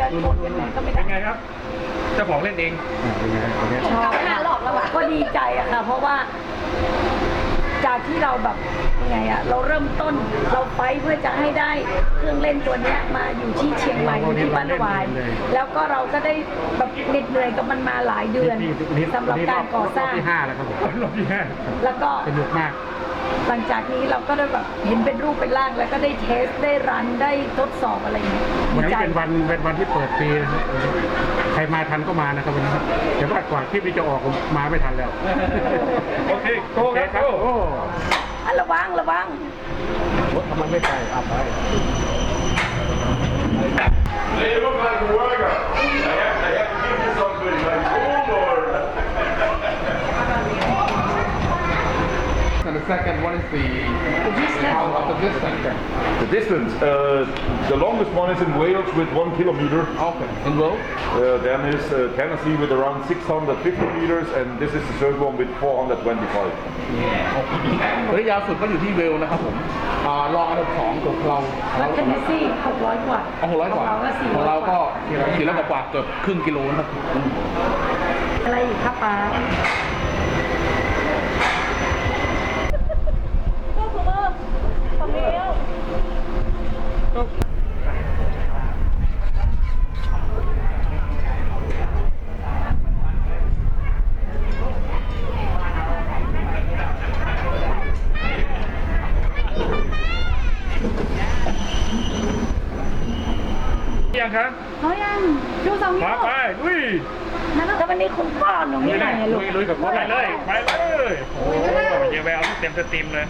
เป็ได้นไงครับเจ้าของเล่นเองชอบห้ารอบแล้วอะก็ดีใจอะค่ะ เพราะว่า จากที่เราแบบยังไงอะเราเริ่มต้นเราไปเพื่อจะให้ได้เครื่องเล่นตัวเนี้ยมาอยู่ที่เชียงใหม่อยู่ที่บ้านวาย แล้วก็เราก็ได้แบบเหน็ดเหนื่อยกับมันมาหลายเดือนสำหรับการก่อสร้างที่ห้าแล้วครับผมรอบที่ห้าแล้วก็สนุกมาก หลังจากนี้เราก็ได้แบบเห็นเป็นรูปเป็นร่าง แล้วก็ได้เทสได้รันได้ทดสอบอะไรอย่างเงี้ยวันดีนี้ใจเป็นวันเป็นวันที่เปิดปีนะครับใครมาทันก็มานะครับวันนี้ครับเดี๋ยวว่ากว่าคลิปนี้จะออกผมมาไม่ทันแล้ว โอเคโก้โอเคคครัรับบโก้โอ้อะระวังระวังรถทำไมไม่ไปอับไป They look like a second one is the how of the distance. The distance, uh, the longest one is in Wales with one kilometer. Okay. In World? Uh, then is uh, Tennessee with around 650 meters, and this is the third one with 425. ระยะยาวสุดก็อยู่ที่เวลนะครับผมอ่ารองอันดับสองของเรา แล้วเทนเนสซีหกร้อยกว่า เอาหกร้อยกว่า ของเราก็สี่ ของ ร้ เรา อยก ก็ ว่า สี่ร้อยกว่าเกือบครึ่งกิโลนะครับ อะไรอีกครับป้า ยังชูสองนิ้มาวไปลุยแล้ววันนี้คุณพ่อหนูลุไม่ยไหเลนยลูลุกยลุยกับพ่อไปเลย ไปเลยโอ้ยเยอะแววที่เต็มสตรีมเลย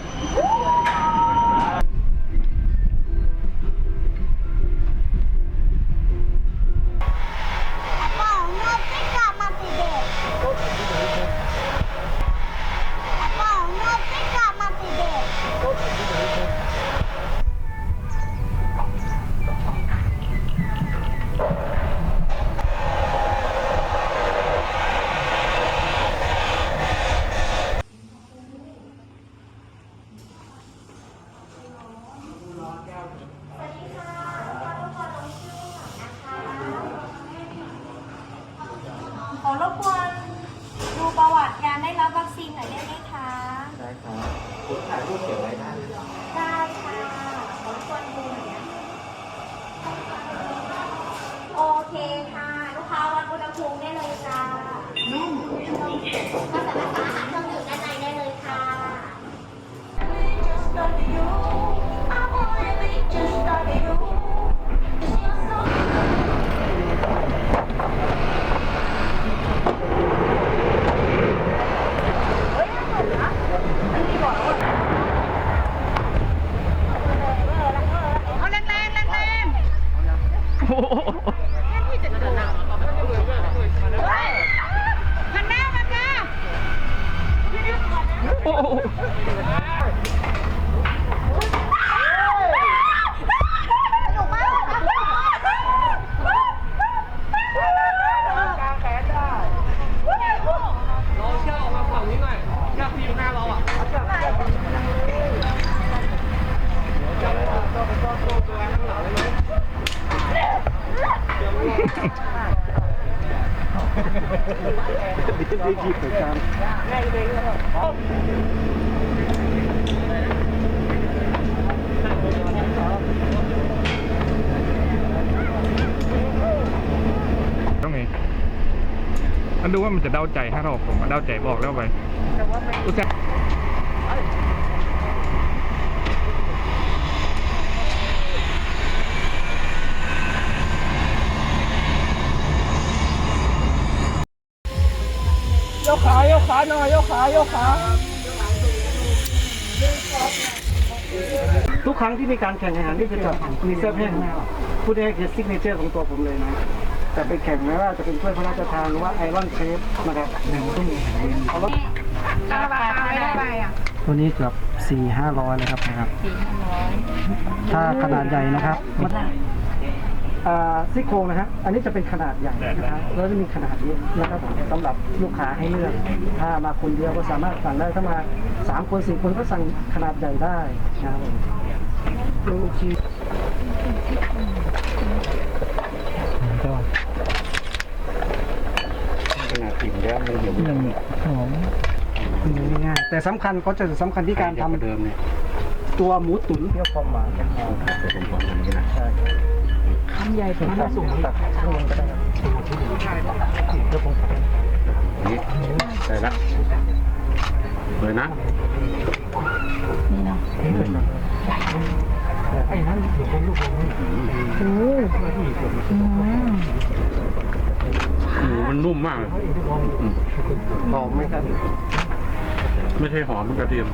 นหน่อยได้ไหมคะได้ครับคุณถ่ายรูปเก็บไว้ได้ได้ค่ะขอรบกวนดูหน่อยนะโอเคค่ะ ลูกค้าวัดอุณหภูมิได้เลยจ้าก็สามารถ โอ้ ต้องไงมันดูว่ามันจะเดาใจถ้าเราผมเดาใจบอกแล้วไปอุตส่าห์ ทุกครั้งที่มีการแข่งขันที่จะจัดมีเสื้อแพร่พูดได้คือซิกเนเจอร์ของตัวผมเลยนะจะไปแข่งไม่ว่าจะเป็นถ้วยพระราชทานหรือว่าไอรอนเชฟนะครับหนึ่งตุ้มเอารถตัวนี้เกือบสี่ห้าร้อยเลยครับนะครับถ้าขนาดใหญ่นะครับ อ่าซี่โครงนะฮะ อันนี้จะเป็นขนาดใหญ่นะครับแล้วจะมีขนาดนี้นะครับผมสำหรับลูกค้าให้เลือก ถ้ามาคนเดียวก็สามารถสั่งได้ ถ้ามาสามคนสี่คนก็สั่งขนาดใหญ่ได้นะครับผมลูกชีก็ขนาดอิ่มแล้วมันเหี่ยวยังเนี่ยหอมดูง่ายๆแต่สำคัญเขาจะสำคัญที่การทำเดิมเนี่ยตัวหมูตุ๋นเพื่อความหวานกันแต่ผมบอกอย่างนี้นะ คำใหญ่ผมมาสูงตักข้างก็ได้ครับเดี๋ยวผมนี่ใส่ละเลยนะนี่เนาะไอ้นั้นเดี๋ยวผมลูกผมหหมูมันนุ่มมากหอมไหมครับ ไม่ใช่หอมกระเทียม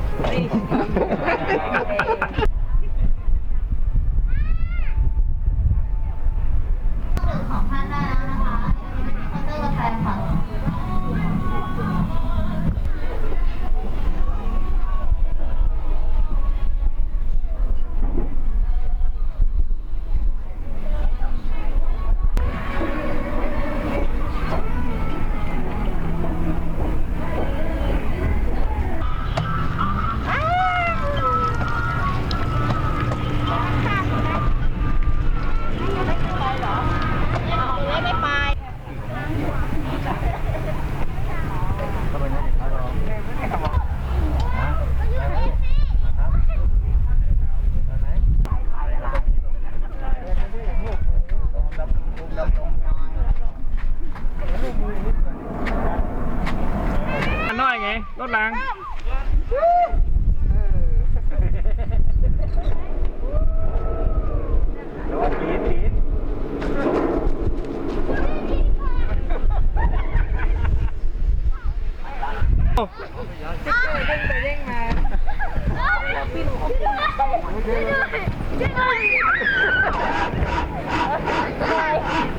อันน้อยไงรถล้างช่วยด้วย